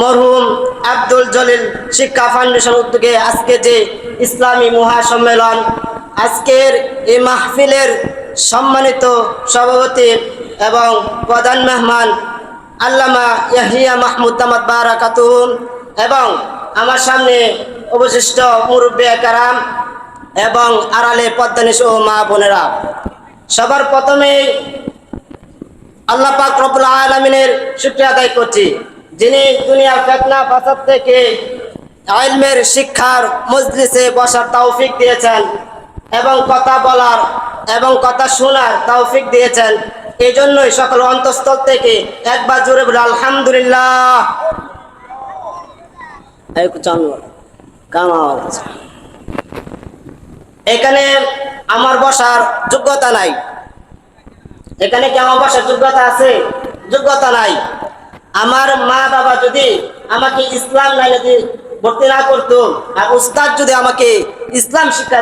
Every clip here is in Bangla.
মরহুম আব্দুল জলিল শিক্ষা ফাউন্ডেশন উদ্যোগে আজকে যে ইসলামী মহাসম্মেলন, আজকের এই মাহফিলের সম্মানিত সভাপতি এবং প্রধান মেহমান আল্লামা ইয়াহিয়া মাহমুদ তামাদ বারাকাতুম এবং আমার সামনে অবশিষ্ট মুরব্বী কারাম এবং আড়ালে পদ্মানিস ও মা বোনেরা। সবার প্রথমে আল্লাহ পাক রব্বুল আলমিনের শুক্রিয়া আদায় করছি। যিনি দুনিয়ার ফেতনা, ফাসাদ থেকে আইলমের শিক্ষার মজলিসে বসার তৌফিক দিয়েছেন এবং কথা বলার এবং কথা শোনার তৌফিক দিয়েছেন এই জন্যই সকল অন্তঃস্থল থেকে একবার জোরে বলে। আলহামদুলিল্লাহ। এখানে আমার বসার যোগ্যতা নাই। এখানে কি আমার বসার যোগ্যতা আছে? যোগ্যতা নাই। আমার মা বাবা যদি আমাকে ইসলাম লাইনে যদি ভর্তি না করতো আর উস্তাদ যদি আমাকে ইসলাম শিক্ষা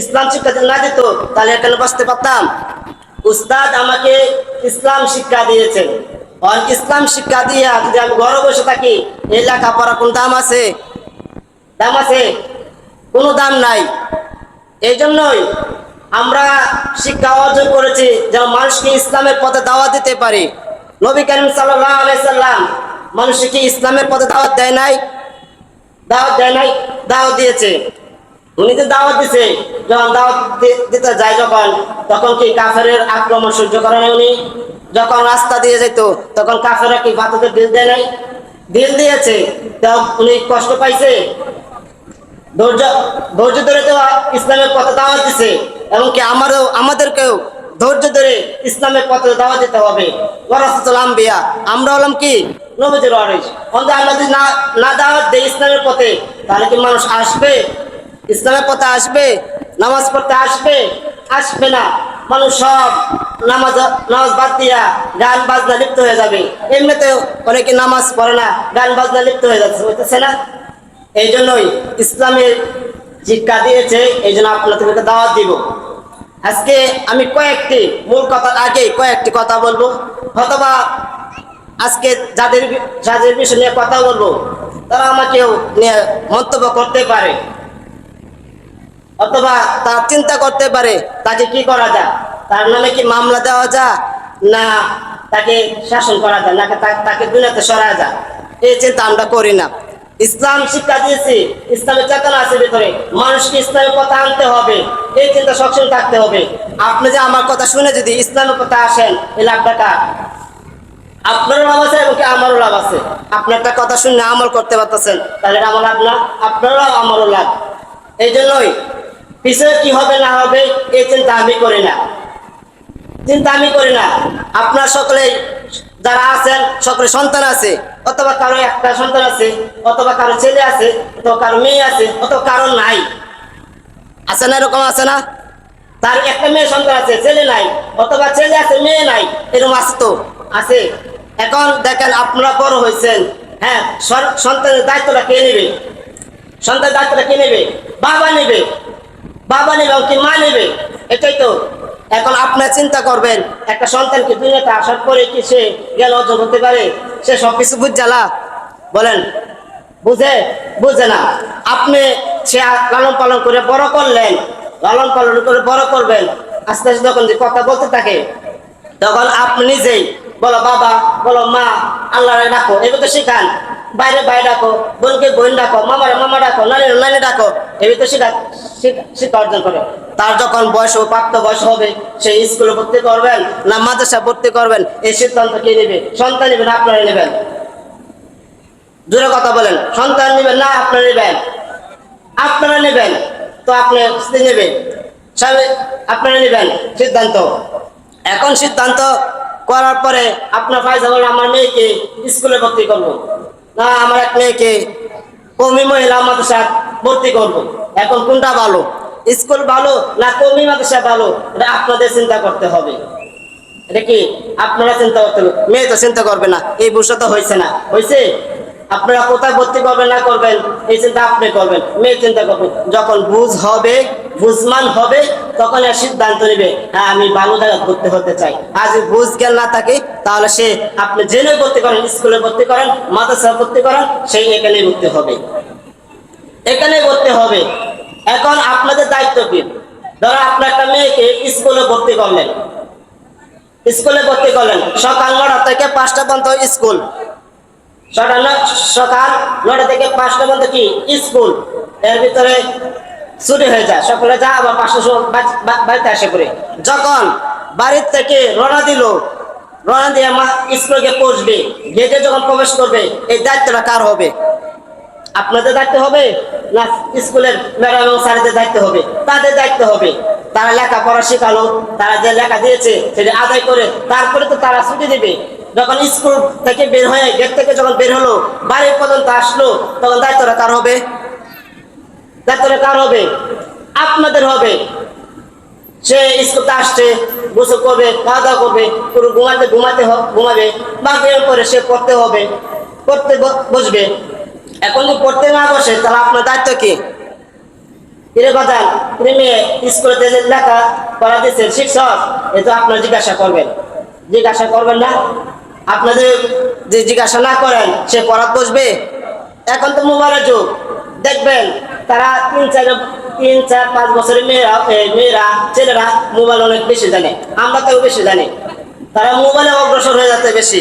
ইসলাম শিক্ষা না দিত, তাহলে এখানে বসতে পারতাম। উস্তাদ আমাকে ইসলাম শিক্ষা দিয়েছেন। আর ইসলাম শিক্ষা দিয়ে যদি আমি ঘরে বসে থাকি, এই লেখাপড়া কোন দাম আছে? দাম আছে? কোনো দাম নাই। এই জন্যই আমরা শিক্ষা অর্জন করেছি, যেন মানুষকে ইসলামের পথে দাওয়া দিতে পারি। নবী করিম সাল্লাহ আলাইসাল্লাম মানুষকে ইসলামের পথে দাওয়াত দেয় নাই, দাওয়াত দেয় নাই, দাওয়াত দিয়েছে। উনি যে দাওয়াত দিছে, যখন দাওয়াত দিতে যায় যখন, তখন কি কাফের আক্রমণ সহ্য করে নাই উনি? যখন রাস্তা দিয়ে যেত, তখন কাফেরা কি বাতাতে দিল দেয় নাই? দিল দিয়েছে উনি কষ্ট পাইছে। ধৈর্য ধৈর্য ধরে তো ইসলামের পথে দাওয়াত দিছে, এমনকি আমারও, আমাদেরকেও ধৈর্য ধরে ইসলামের পথে দাওয়াত দিতে হবে। আম্বিয়া, আমরা হলাম কি? নবীদের ওয়ারিস অন্তত আমরা যদি না না দাওয়াত দেই ইসলামের পথে, তাহলে কি মানুষ আসবে? ইসলামের পথে আসবে? নামাজ পড়তে আসবে? আসবে না। মানুষ সব নামাজ নামাজ বাদ দিয়া গান বাজনা লিপ্ত হয়ে যাবে। এমনিতে অনেকে নামাজ পড়ে না, গান বাজনা লিপ্ত হয়ে যাচ্ছে, বুঝতেছে না? এই জন্যই ইসলামের শিক্ষা দিয়েছে এই জন্য আপনাদেরকে দাওয়াত দিব। আজকে আমি কয়েকটি মূল কথার আগে কয়েকটি কথা বলব। অথবা আজকে যাদের যাদের বিষয় নিয়ে কথা বলব, তারা আমাকেও নিয়ে মন্তব্য করতে পারে। অথবা তারা চিন্তা করতে পারে, তাকে কি করা যায়? তার নামে কি মামলা দেওয়া যায়? না, তাকে শাসন করা যায়, না, তাকে দুনিয়াতে সরা যায়। এই চিন্তা আমরা করি না। ইসলাম শিক্ষা দিয়েছি, ইসলামের চেতনা আছে ভিতরে। মানুষকে ইসলামের কথা আনতে হবে, এই চিন্তা সবসময় থাকতে হবে। আপনি যে আমার কথা শুনে যদি ইসলামের কথা আসেন এই লাখ টাকা আপনারও লাভ আছে এবং আমারও লাভ আছে। আপনি একটা কথা শুনে আমল করতে পারতেছেন, তাহলে আমার লাভ না, আপনারও আমারও লাভ। এই জন্যই পিছনে কি হবে না হবে, এই চিন্তা আমি করি না। চিন্তা আমি করি না। আপনার সকলে যারা আছেন সকলে সন্তান আছে, অথবা কারও একটা সন্তান আছে, অথবা কারও ছেলে আছে, অথবা কারও মেয়ে আছে, অথবা কারও নাই। আছে না এরকম আছে না? তার একটা মেয়ে সন্তান আছে, ছেলে নাই, অথবা ছেলে আছে, মেয়ে নাই, এরকম আছে তো? আছে। এখন দেখেন আপনারা বড় হয়েছেন। হ্যাঁ সন্তানের দায়িত্বটা কে নেবে? সন্তানের দায়িত্বটা কে নেবে? বাবা নেবে। বাবা নেবে কি মা নেবে? এটাই তো। এখন আপনার চিন্তা করবেন, একটা সন্তানকে দুনিয়াতে আসার পরে কি সে জ্ঞান অর্জন হতে পারে? সে সব কিছু বুঝালা বলেন, বুঝে? বুঝে না। আপনি সে লালন পালন করে বড় করলেন, লালন পালন করে বড় করবেন। আস্তে আস্তে যখন যে কথা বলতে থাকে, তখন আপনি নিজেই বলো বাবা, বলো মা আল্লাহ ডাকো, এবার তো শিখান। বাইরে বাইরে ডাকো, বোনকে বোন ডাকো, মামারে মামা ডাকো নানি নানি ডাকো, এবার তো শিখা শিক্ষা অর্জন করে। তার যখন বয়স প্রাপ্ত বয়স হবে, সে স্কুলে ভর্তি করবেন না মাদ্রাসা ভর্তি করবেন, এই সিদ্ধান্ত কে নেবে? সন্তান নেবেন আপনারা নেবেন? দূরে কথা বলেন, সন্তান নেবেন না আপনারা নেবেন? আপনারা নেবেন, তো আপনি স্ত্রী নেবেন স্বামী আপনারা নেবেন, সিদ্ধান্ত। এখন সিদ্ধান্ত করার পরে আপনার ফাইজা বলেন আমার মেয়েকে স্কুলে ভর্তি করব। না, আমার এক মেয়েকে কমি মহিলা মাদ্রাসা ভর্তি করব। এখন কোনটা ভালো? স্কুল ভালো না কমি মাদ্রাসা ভালো? এটা আপনাদের চিন্তা করতে হবে। এটা কি? আপনারা চিন্তা করতে হবে। মেয়ে তো চিন্তা করবে না। এই বসে তো হয়েছে না। হয়েছে আপনারা কোথায় ভর্তি করবেন না করবেন, এই চিন্তা আপনি করবেন। মেয়ে চিন্তা করবেন। যখন বুঝ হবে, বুঝমান হবে, তখন আর সিদ্ধান্ত নেবে হ্যাঁ আমি ভালো জায়গা ভর্তি হতে চাই। যদি বুঝ জ্ঞান না থাকে, তাহলে সে আপনি জেনে ভর্তি করেন, স্কুলে ভর্তি করেন মাদ্রাসা ভর্তি করেন, সেই এখানে ভর্তি হবে। এখানে করতে হবে। এখন আপনাদের দায়িত্ব কি? ধরো আপনার একটা মেয়েকে স্কুলে ভর্তি করলেন। স্কুলে ভর্তি করলেন। সকাল নটা থেকে পাঁচটা পর্যন্ত স্কুল। সকাল নটা থেকে পাঁচটা পর্যন্ত কি? স্কুল। এর ভিতরে ছুটি হয়ে যায়। সকালে যা আবার বা- বাড়িতে আসে পড়ে যখন বাড়ির থেকে রওনা দিল, রওনা দিয়ে মা স্কুলে গিয়ে পৌঁছবে। গেটে যখন প্রবেশ করবে, এই দায়িত্বটা কার হবে? আপনাদের দায়িত্ব হবে না স্কুলের ম্যাডাম এবং স্যারদের দায়িত্ব হবে? তাদের দায়িত্ব হবে। তারা লেখাপড়া শেখালো, তারা যে লেখা দিয়েছে সেটা আদায় করে, তারপরে তো তারা ছুটি দেবে। যখন স্কুল থেকে বের হয়ে গেট থেকে যখন বের হলো বাড়ি পর্যন্ত আসলো, তখন দায়িত্বটা কার হবে? দায়িত্বটা কার হবে? আপনাদের হবে। সে স্কুলতে আসছে, গোসল করবে খাওয়া দাওয়া করবে, পুরো ঘুমাতে ঘুমাতে ঘুমাবে বাকি পরে সে পড়তে হবে, পড়তে ব- বসবে। এখন যদি পড়তে না বসে, তাহলে আপনার দায়িত্ব কি? কিরে মেয়ে স্কুলে লেখা পড়া দিচ্ছেন শিক্ষক, এ তো আপনার জিজ্ঞাসা করবেন। জিজ্ঞাসা করবেন না? আপনাদের যে জিজ্ঞাসা না করেন, সে পড়াত বসবে। এখন তো মোবাইলের যুগ। দেখবেন, তারা তিন চার তিন চার, পাঁচ বছরের মেয়েরা মেয়েরা, ছেলেরা মোবাইল অনেক বেশি জানে। আমরা তাও বেশি জানি। তারা মোবাইলে অগ্রসর হয়ে যাচ্ছে বেশি।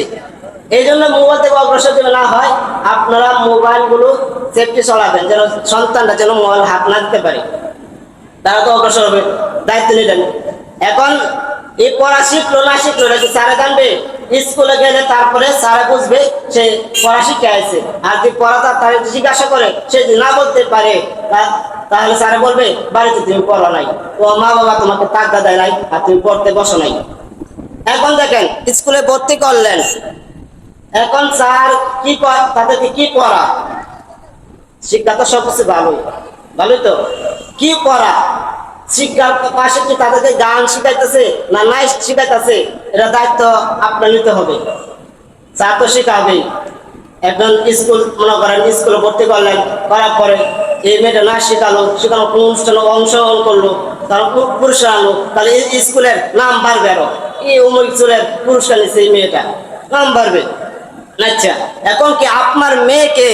এই জন্য মোবাইল থেকে অগ্রসর যেন না হয়, আপনারা মোবাইলগুলো সেফটি চলাবেন, যেন সন্তানরা যেন মোবাইল হাত না দিতে পারে। তারা তো অগ্রসর হবে, দায়িত্ব নিলেন। এখন এই পড়া শিখলো, না শিখলো নাকি স্যারে জানবে? স্কুলে গেলে তারপরে স্যারে বুঝবে সে পড়া শিখে আছে আর যদি পড়া তার জিজ্ঞাসা করে, সে যদি না বলতে পারে তাহলে স্যারে বলবে, বাড়িতে তুমি পড়া নাই। ও মা বাবা তোমাকে টাকা দেয় নাই, আর তুমি পড়তে বসো নাই। এখন দেখেন, স্কুলে ভর্তি করলেন। এখন স্যার কি তাদেরকে কি পড়া? শিক্ষা তো সব কিছু ভালোই। ভালোই তো? কি পড়া? শিক্ষার পাশে কি তাদেরকে গান শিখাইতেছে না নাইস শিখাইতেছে? এটা দায়িত্ব আপনার নিতে হবে। স্যার তো শিখাবেই একজন স্কুল মনে করেন স্কুলে ভর্তি করলেন, করার পরে এই মেয়েটা নাচ শেখালো শেখানো কোনো অনুষ্ঠানে অংশগ্রহণ করল, তারা পুরস্কার আনলো, তাহলে এই স্কুলের নাম বাড়বে আরও। এই অমুক স্কুলের পুরস্কার নিচ্ছে এই মেয়েটা। নাম বাড়বে। আচ্ছা এখন কি আপনার মেয়েকে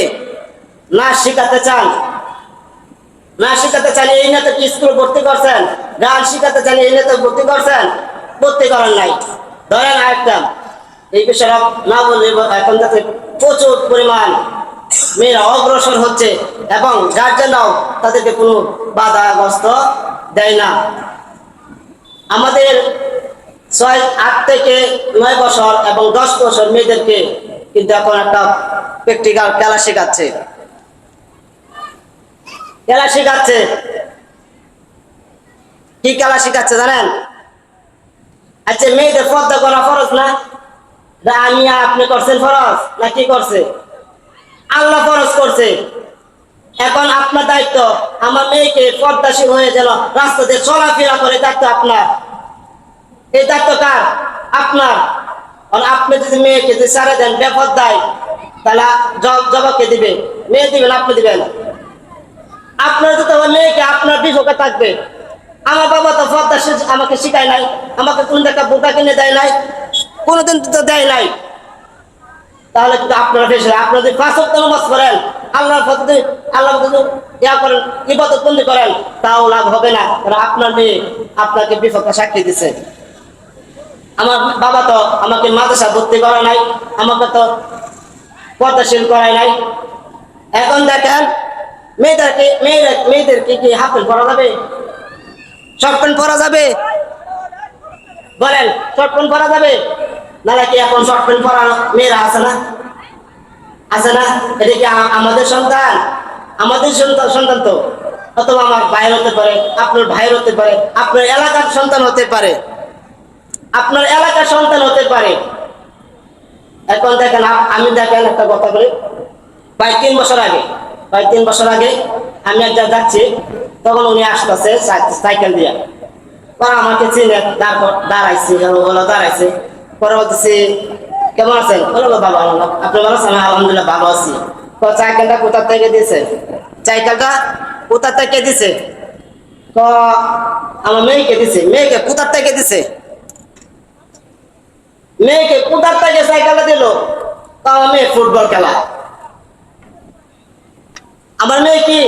নাচ শেখাতে চান? নাচ শেখাতে চান এই না তো স্কুল ভর্তি করছেন? গান শেখাতে চান এই না তো ভর্তি করছেন? ভর্তি করেন নাই। ধরেন আরেকটা, এই বিষয়টা না বললে এখন যাতে প্রচুর পরিমাণ মেয়েরা অগ্রসর হচ্ছে এবং গার্জেনরাও তাদেরকে কোনো বাধাগ্রস্ত দেয় না। আমাদের ছয়, আট থেকে নয় বছর এবং দশ বছর মেয়েদেরকে কিন্তু এখন একটা প্র্যাকটিক্যাল খেলা শেখাচ্ছে। খেলা শেখাচ্ছে। কি খেলা শেখাচ্ছে জানেন? আচ্ছা মেয়েদের পর্দা করা ফরজ না? আমি আপনি করছেন ফরজ? না, কি করছে? আল্লাহ ফরজ করছে। এখন আপনার দায়িত্ব, আমার মেয়েকে পর্দাশীল হয়ে যেন রাস্তাতে চলাফেরা করে দায়িত্ব আপনার। এই দায়িত্ব কার? আপনার। আপনি যদি মেয়েকে যদি সারে দেন বেপদ দেয় তাহলে জব- জবাবকে দিবে। মেয়ে দিবেন, আপনি দিবেন। আপনার তো তোমার মেয়েকে আপনার বিপক্ষে থাকবে। আমার বাবা তো পর্দা আমাকে শিখায় নাই, আমাকে কোন একটা বোকা কিনে দেয় নাই, কোনোদিন তো দেয় নাই। তাহলে কিন্তু আপনারা বেশি আপনারা যদি পাঁচ নামাজ করেন আল্লাহর পথে আল্লাহ ইয়া করেন, ইবাদত বন্দি করেন, তাও লাভ হবে না, কারণ আপনার মেয়ে আপনাকে বিপক্ষে সাক্ষী দিছে। আমার বাবা তো আমাকে মাদ্রাসা ভর্তি করা নাই, আমাকে তো পর্দাশীল করায় নাই। এখন দেখেন মেয়েদেরকে মেয়েদের মেয়েদেরকে কি হাফ প্যান্ট পরা যাবে? শর্ট প্যান্ট পরা যাবে? বলেন শর্ট প্যান্ট পরা যাবে? নাহলে কি এখন শর্ট প্যান্ট পরা মেয়েরা আছে না? আছে না? এটা কি আমাদের সন্তান? আমাদের সন্তান সন্তান তো। অথবা আমার ভাইয়ের হতে পারে, আপনার ভাইয়ের হতে পারে, আপনার এলাকার সন্তান হতে পারে। আপনার এলাকার সন্তান হতে পারে। এখন দেখেন আমি দেখেন একটা কথা বলি। প্রায় তিন বছর আগে প্রায় তিন বছর আগে আমি এক জায়গায় যাচ্ছি তখন উনি আসতেছে সাইকেল দিয়ে। আমাকে চিনে তারপর দাঁড়াইছে হলো দাঁড়াইছে। পরে বলতেছি কেমন আছেন? বলো বাবা আপনি ভালো আছেন? "হ্যাঁ, আলহামদুলিল্লাহ ভালো আছি। সাইকেলটা কোথা থেকে দিছে সাইকেলটা কোথা থেকে দিছে ক আমার মেয়েকে দিছে মেয়েকে কোথা থেকে দিছে মেয়েকে কোথার থেকে সাইকেলটা দিল? তা আমার মেয়ে ফুটবল খেলা। আমার মেয়ে কি?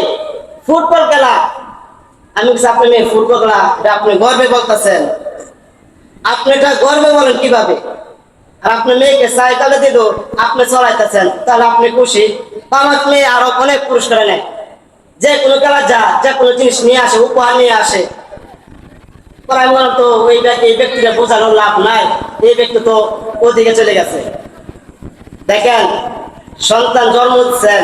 ফুটবল খেলা। আমি আপনি মেয়ে ফুটবল খেলা? এটা আপনি গর্বে বলতেছেন। আপনি এটা গর্বে বলেন কীভাবে? আর আপনার মেয়েকে সাইকেলে দিল আপনি চলাইতেছেন, তাহলে আপনি খুশি। আমার মেয়ে আরও অনেক পুরস্কার নেয়। যে কোনো খেলা যা, যে কোনো জিনিস নিয়ে আসে, উপহার নিয়ে আসে। আমি বললাম, তো ওই এই ব্যক্তিটা বোঝানোর লাভ নাই। এই ব্যক্তি তো ওদিকে চলে গেছে। দেখেন, সন্তান জন্ম দিচ্ছেন।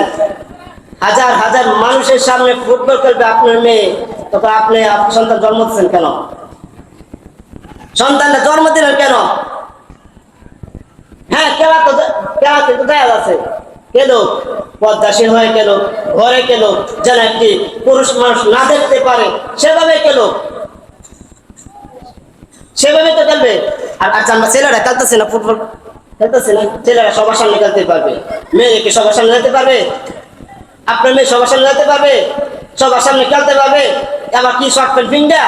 হাজার হাজার মানুষের সামনে ফুটবল খেলবে আপনার মেয়ে, তখন আপনি সন্তান জন্ম দিচ্ছেন কেন? সন্তানটা জন্ম দিলেন কেন? হ্যাঁ খেলা তো খেলা কিন্তু দেখা কেন পদ্মাসীন হয়ে ঘরে যেন একটি পুরুষ মানুষ না দেখতে পারে, সেভাবে কেন সেভাবে তো খেলবে। আর আচ্ছা আমরা ছেলেরা খেলতেছে না ফুটবল? খেলতেছে না। ছেলেরা সবার সামনে খেলতে পারবে। মেয়ে কি সবার সামনে যেতে পারবে? আপনার মেয়ে সবার সামনে যেতে পারবে? সবার সামনে খেলতে পারবে? আবার কি শর্ট প্যান্ট ফিঙ্গা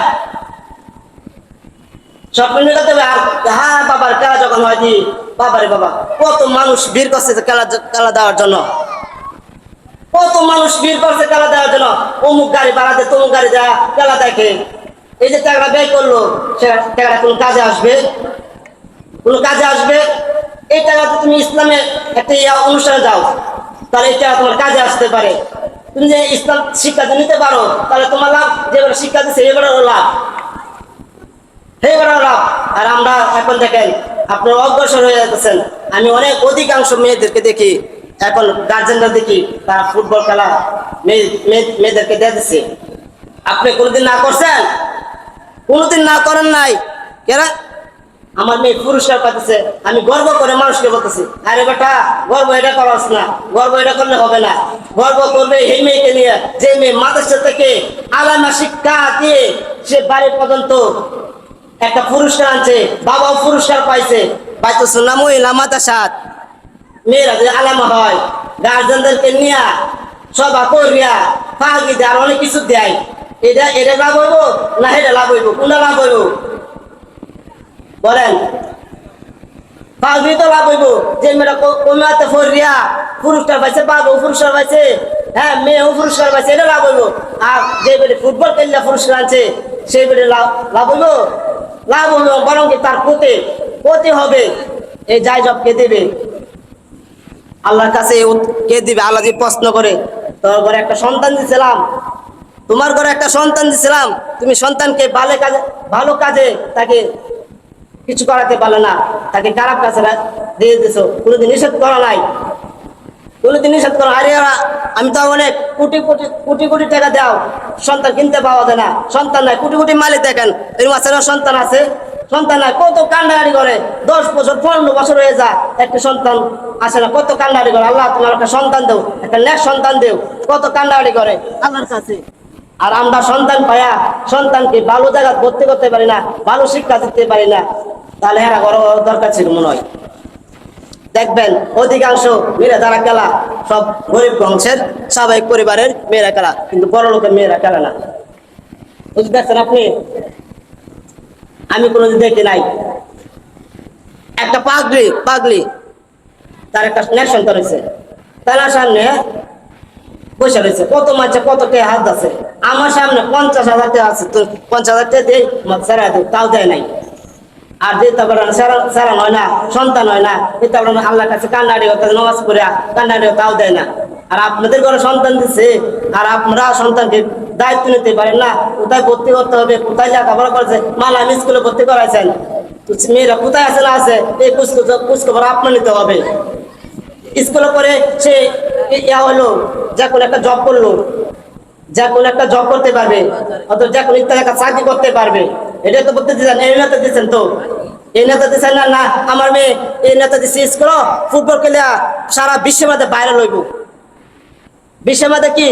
শর্ট প্যান্ট খেলতে হবে আর বাবার খেলা যখন হয় বাবারে বাবা, কত মানুষ ভিড় করছে খেলা খেলা দেওয়ার জন্য। কত মানুষ ভিড় করছে খেলা দেওয়ার জন্য। অমুক গাড়ি দেয়, তমুক গাড়ি দেয়, খেলা দেখে। এই যে টাকাটা ব্যয় করল, সে টাকাটা কোনো কাজে আসবে? কোনো কাজে আসবে? এই টাকাতে তুমি ইসলামে একটা অনুষ্ঠানে যাও তাহলে এই টাকা তোমার কাজে আসতে পারে। তুমি যে ইসলাম শিক্ষা নিতে পারো, তাহলে তোমার লাভ যেবারে শিক্ষা দিচ্ছে এবারেও লাভ। লাভ। আর আমরা এখন দেখেন অগ্রসর হয়ে যাচ্ছেন আমি অনেক অধিকাংশ মেয়েদেরকে দেখি, এখন গার্জেনরা দেখি, তারা ফুটবল খেলা মেয়ে, মেয়ে- মেয়েদেরকে দিয়ে দিচ্ছে আপনি কোনোদিন না করছেন? কোনোদিন না করেন নাই? কেরা আমার মেয়ে পুরস্কার পাইতেছে, আমি গর্ব করে মানুষকে বলতেছি, আরে বেটা, গর্ব এটা করাস না, গর্ব এটা করলে হবে না। গর্ব করবে এই মেয়েকে নিয়ে, যে মেয়ে মাদ্রাসা থেকে আলামা শিক্ষা দিয়ে সে বাড়ি পর্যন্ত একটা পুরস্কার আনছে, বাবাও পুরস্কার পাইছে। বাইতো শুনলাম মহিলা মাতাসাত মেয়েরা যে আলামা হয়, গার্জেনদেরকে নিয়ে সভা করিয়া ফাঁকি দেয় আর অনেক কিছু দেয়। এটা এটা লাভ হইব না এটা লাভ হইব? কোনটা লাভ হইব? বলেন। তো যে হ্যাঁ এটা লাভ আর যে ফুটবল লাভ লাভ লাভ তার হবে। যাই কে দেবে? আল্লাহর কাছে কে দিবে? আল্লাহ যদি প্রশ্ন করে, তোর ঘরে একটা সন্তান দিছিলাম, তোমার ঘরে একটা সন্তান দিছিলাম, তুমি সন্তানকে ভালো কাজে ভালো কাজে তাকে কিছু করাতে পারলে না। তাকে খারাপ কাছে দিয়ে দিছো। কোনোদিন নিষেধ করা নাই। কোনোদিন নিষেধ করা আরে আমি তো অনেক কোটি কোটি কোটি কোটি টাকা দাও। সন্তান কিনতে পাওয়া যায় না। সন্তান নাই, কোটি কোটি মালিক দেখেন। এর মাসের সন্তান আছে? সন্তান নাই, কত কান্ডাকাটি করে। দশ বছর, পনেরো বছর হয়ে যায়, একটা সন্তান আসে না। কত কান্ডাকাটি করে। আল্লাহ তোমার একটা সন্তান দেও, একটা নেক সন্তান দেও। কত কান্ডাকাটি করে। আল্লাহর কাছে। আর আমরা সন্তান পায়া সন্তানকে ভালো জায়গা ভর্তি করতে পারি না, ভালো শিক্ষা দিতে পারি না। তাহলে এরা বড় দরকার ছিল মনে হয়। দেখবেন, অধিকাংশ মেয়েরা যারা খেলা, সব গরিব বংশের, স্বাভাবিক পরিবারের মেয়েরা খেলা, কিন্তু বড় লোকের মেয়েরা খেলে না। বুঝতে পারছেন আপনি? আমি কোনোদিন দেখি নাই। একটা পাগলি পাগলি, তার একটা নেশন রয়েছে তার সামনে বসে রয়েছে। কত মাছে কত কে হাত আছে আমার সামনে পঞ্চাশ হাজার টাকা আছে, তো পঞ্চাশ হাজার টাকা দিয়ে দেয় তাও দেয় নাই। আর যে পারে না সেরা- হয় না, সন্তান হয় না দিতে পারে না আল্লাহর কাছে কান্নাড়ি হতে নমাজ পড়ে কান্নাড়ি তাও দেয় না। আর আপনাদের ঘরে সন্তান দিচ্ছে আর আপনারা সন্তানকে দায়িত্ব নিতে পারেন না, কোথায় ভর্তি করতে হবে, কোথায় লেখাপড়া করছে, মালা আমি স্কুলে ভর্তি করাইছেন। মেয়েরা কোথায় আছে না আছে, এই কুচখবর আপনার নিতে হবে। স্কুলে করে সে ইয়া হলো, যা কোনো একটা জব করল যা কোন একটা জব করতে পারবে অথবা যা কোন চাকরি করতে পারবে। এটা তো বলতে দিচ্ছেন এই নেতা দিচ্ছেন তো। এই নেতা দিচ্ছেন না না, আমার মেয়ে, এই নেতা দিচ্ছে স্কুল ফুটবল খেলে সারা বিশ্বের মধ্যে বাইরে লইব বিশ্বের মধ্যে কি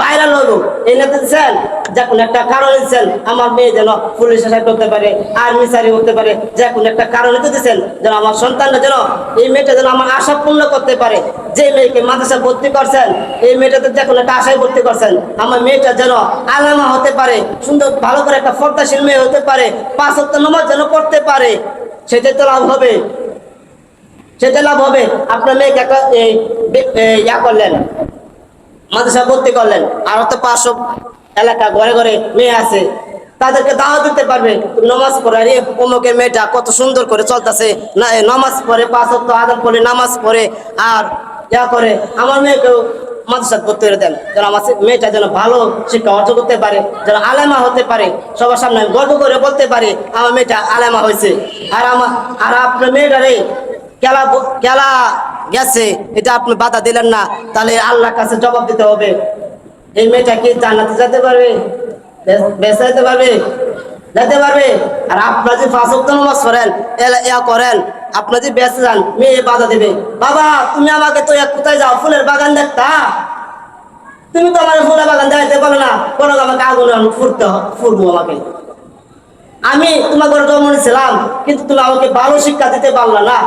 ভাইরাল হলো? এই নেতা দিচ্ছেন যে কোনো একটা কারণ দিচ্ছেন আমার মেয়ে যেন পুলিশ আশায় করতে পারে আর্মি চাকরি করতে পারে, যে কোনো একটা কারণ তো দিচ্ছেন যেন আমার সন্তানটা যেন এই মেয়েটা যেন আমার আশা পূর্ণ করতে পারে। যে মেয়েকে মাদ্রাসা ভর্তি করছেন, এই মেয়েটাতে যে কোনো একটা আশায় ভর্তি করছেন, আমার মেয়েটা যেন আলামা হতে পারে, সুন্দর ভালো করে একটা ফর্দাশীল মেয়ে হতে পারে, পাঁচ সপ্তাহ নম্বর যেন করতে পারে, সেটাই তো লাভ হবে। সেটা লাভ হবে। আপনার মেয়েকে একটা ইয়া করলেন। মাদ্রাসা ভর্তি করলেন। আর তো পাঁচশো এলাকা ঘরে ঘরে মেয়ে আছে। তাদেরকে দাওয়া দিতে পারবে নমাজ পড়ে অমুকের মেয়েটা কত সুন্দর করে চলতেছে। না নামাজ পড়ে, পাঁচ অক্ট আদান পড়ে নামাজ পড়ে, আর ইয়া করে, আমার মেয়েকেও মাদ্রাসা ভর্তি করে দেন। যেন আমার মেয়েটা যেন ভালো শিক্ষা অর্জন করতে পারে, যেন আলেমা হতে পারে, সবার সামনে গর্ব করে বলতে পারি, আমার মেয়েটা আলেমা হয়েছে। আর আমার আর আপনার মেয়েটারে খেলা খেলা গেছে, এটা আপনি বাধা দিলেন না, তাহলে আল্লাহর কাছে জবাব দিতে হবে। এই মেয়েটা কি জান্নাতে যেতে পারবে? বেঁচে যেতে পারবে? যেতে পারবে? আর যে করেন করেন যে বেঁচে যান, মেয়ে বাধা দেবে। বাবা, তুমি আমাকে তো কোথায় যাও, ফুলের বাগান দেখতা? তুমি তো আমার ফুলের বাগান দেখাইতে পারো না, বলো আমাকে আগুন ফুটতে ফুটবো আমাকে। আমি তোমার ঘরে জন্ম নিয়েছিলাম, কিন্তু তুমি আমাকে ভালো শিক্ষা দিতে পারল না।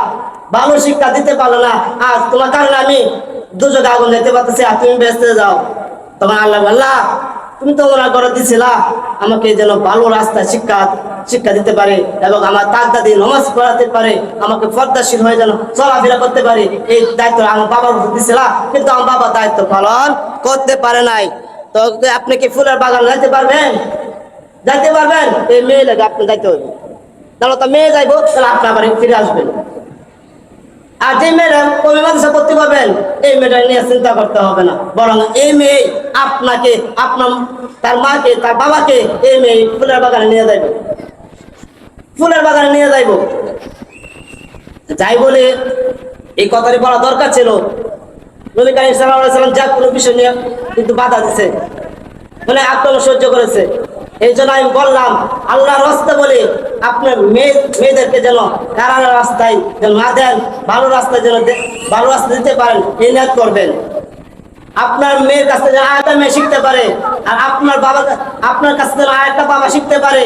ভালো শিক্ষা দিতে পারল না। আর তোমার কারণে আমি দুজনে আগুন যেতে পারতেছি আর তুমি ব্যস্ত যাও। তোমার আল্লাহ আল্লাহ, তুমি তো ওনার ঘরে দিছিলা। আমাকে যেন ভালো রাস্তায় শিক্ষা শিক্ষা দিতে পারে এবং আমার তাক দাদি নমাজ পড়াতে পারে। আমাকে পর্দাশীল হয়ে যেন চলাফেরা করতে পারে। এই দায়িত্ব আমার বাবার উপর দিছিলা, কিন্তু আমার বাবা দায়িত্ব পালন করতে পারে নাই। তো আপনি কি ফুলের বাগান যাইতে পারবেন? যাইতে পারবেন? এই মেয়ে লাগে আপনি যাইতে হবে তাহলে তো মেয়ে যাইবো, তাহলে আপনি আবার ফিরে আসবেন। আর যে মেয়েরা মাদ্রাসা করতে পারবেন, এই মেয়েটা নিয়ে চিন্তা করতে হবে না। বরং এই মেয়ে আপনাকে, আপনার তার মাকে, তার বাবাকে এই মেয়ে ফুলের বাগানে নিয়ে যাইবে। ফুলের বাগানে নিয়ে যাইব। যাই বলে এই কথাটি বলা দরকার ছিল। নবী কারিম সাল্লাম যা কোনো বিষয় নিয়ে কিন্তু বাধা দিছে মানে আক্রমণ সহ্য করেছে। এই জন্য আমি বললাম আল্লাহ রাস্তা বলে, আপনার মেয়ে, মেয়েদেরকে যেন কারার রাস্তায় না দেন, ভালো রাস্তায় যেন ভালো রাস্তা দিতে পারেন নিয়ত করবেন। আপনার মেয়ের কাছ যেন আরেকটা মেয়ে শিখতে পারে, আর আপনার বাবা, আপনার কাছ যেন আরেকটা বাবা শিখতে পারে,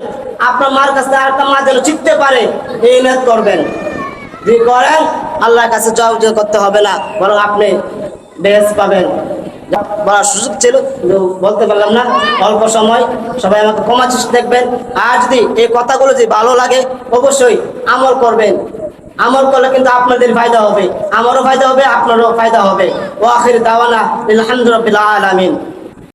আপনার মার কাছ আরেকটা মা যেন শিখতে পারে এই নিয়ত করবেন। যদি করেন, আল্লাহর কাছে জয় করতে হবে না, বরং আপনি বেশ পাবেন। বলার সুযোগ ছিল বলতে পারলাম না। অল্প সময়, সবাই আমাকে ক্ষমা চেষ্টা দেখবেন। আর যদি এই কথাগুলো যদি ভালো লাগে, অবশ্যই আমল করবেন। আমল করলে কিন্তু আপনাদের ফায়দা হবে। আমারও ফায়দা হবে, আপনারও ফায়দা হবে। ও আখির দাওয়ানা আলহামদুলিল্লাহ আলামিন।